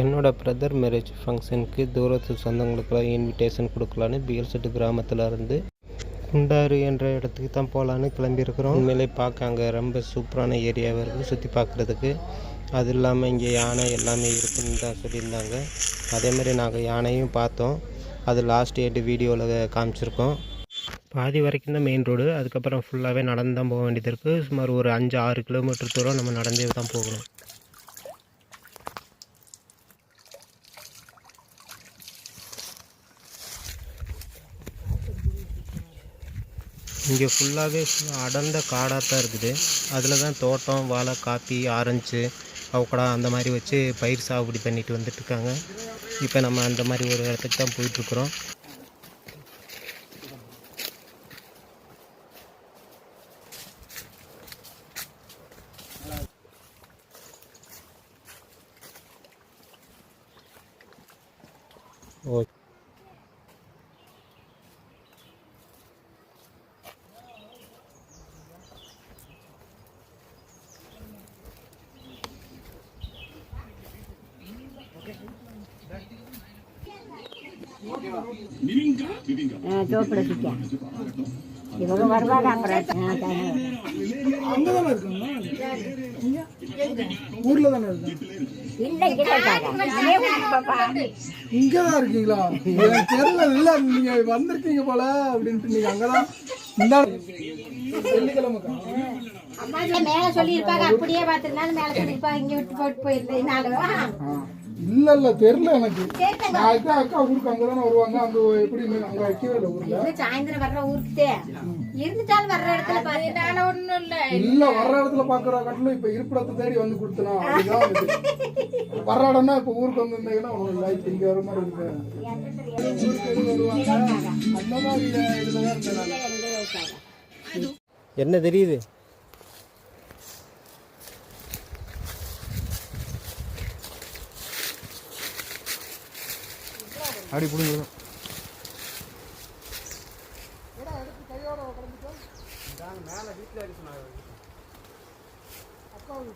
என்னோடய brother marriage ஃபங்க்ஷனுக்கு தூரத்து சொந்தங்களுக்கெல்லாம் இன்விடேஷன் கொடுக்கலான்னு பிஎல்செட்டு கிராமத்தில் இருந்து குண்டாறு என்ற இடத்துக்கு தான் போகலான்னு கிளம்பியிருக்கிறோம். உண்மையிலே பார்க்க அங்கே ரொம்ப சூப்பரான ஏரியாவாக இருக்குது சுற்றி பார்க்குறதுக்கு. அது இல்லாமல் இங்கே யானை எல்லாமே இருக்குன்னு தான் சொல்லியிருந்தாங்க. அதே மாதிரி நாங்கள் யானையும் பார்த்தோம். அது லாஸ்ட் எட்டு வீடியோவில் காமிச்சிருக்கோம். பாதி வரைக்கும் தான் மெயின் ரோடு அதுக்கப்புறம் ஃபுல்லாகவே நடந்து தான் போக வேண்டியது இருக்குது சுமார் ஒரு அஞ்சு ஆறு கிலோமீட்டர் தூரம் நம்ம நடந்தே தான் போகணும். இங்கே ஃபுல்லாகவே அடர்ந்த காடாக தான் இருக்குது. அதில் தான் தோட்டம் வாழை காப்பி ஆரஞ்சு அவக்கடா அந்த மாதிரி வச்சு பயிர் சாகுபடி பண்ணிட்டு வந்துட்டுருக்காங்க இப்போ நம்ம அந்த மாதிரி ஒரு இடத்துக்கு தான் போயிட்டுருக்குறோம் ஓகே தோப்பிடிக்க இவங்க வருவாங்க அப்புறம். ஊர்ல தானே. இங்கதான் இருக்கீங்களா? எனக்கு தெரியல இல்ல நீங்க வந்திருக்கீங்க போல அப்படின்ட்டு நீங்க அங்கதான் இந்த மேல சொல்லியிருப்பாங்க அப்படியே பார்த்திருந்தாலும் மேல சொல்லியிருப்பாங்க இங்க விட்டு போட்டு போயிருந்தேனாலும் ஆ, இல்ல இல்ல தெரியல எனக்கு. நான் அக்கா அக்கா ஊருக்கு அங்கதானே வருவாங்க. அங்க எப்படி அங்க வைக்கவே இல்லை ஊர்ல? சாயந்தரம் வர்ற ஊருக்கு இருந்துட்டாலும் வர்ற இடத்துல பாத்தீங்கன்னா ஒண்ணும் இல்ல. இல்ல வர்ற இடத்துல பாக்குற காட்டிலும் இப்ப இருப்பிடத்தை தேடி வந்து கொடுத்தனா அப்படிதான் வந்து வர்ற இடம்னா இப்ப ஊருக்கு வந்திருந்தீங்கன்னா ஒண்ணும் இல்லை இப்ப இங்க வர மாதிரி இருக்கு. அந்த மாதிரி இதுலதான் இருந்தேன் என்ன தெரியுது? அப்படி புடுங்க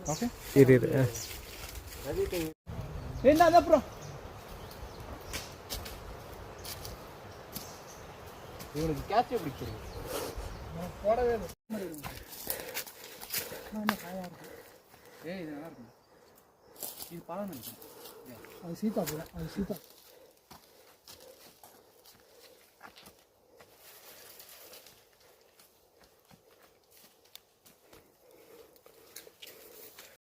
ஓகே இரு இரு. என்ன அப்புறம்? இவனுக்கு கேட்ச் தெரியும்? போடவே இல்லை. ஏய் இது நல்லா இருக்கும் இது பழம் அது சீதா போல அது சீதா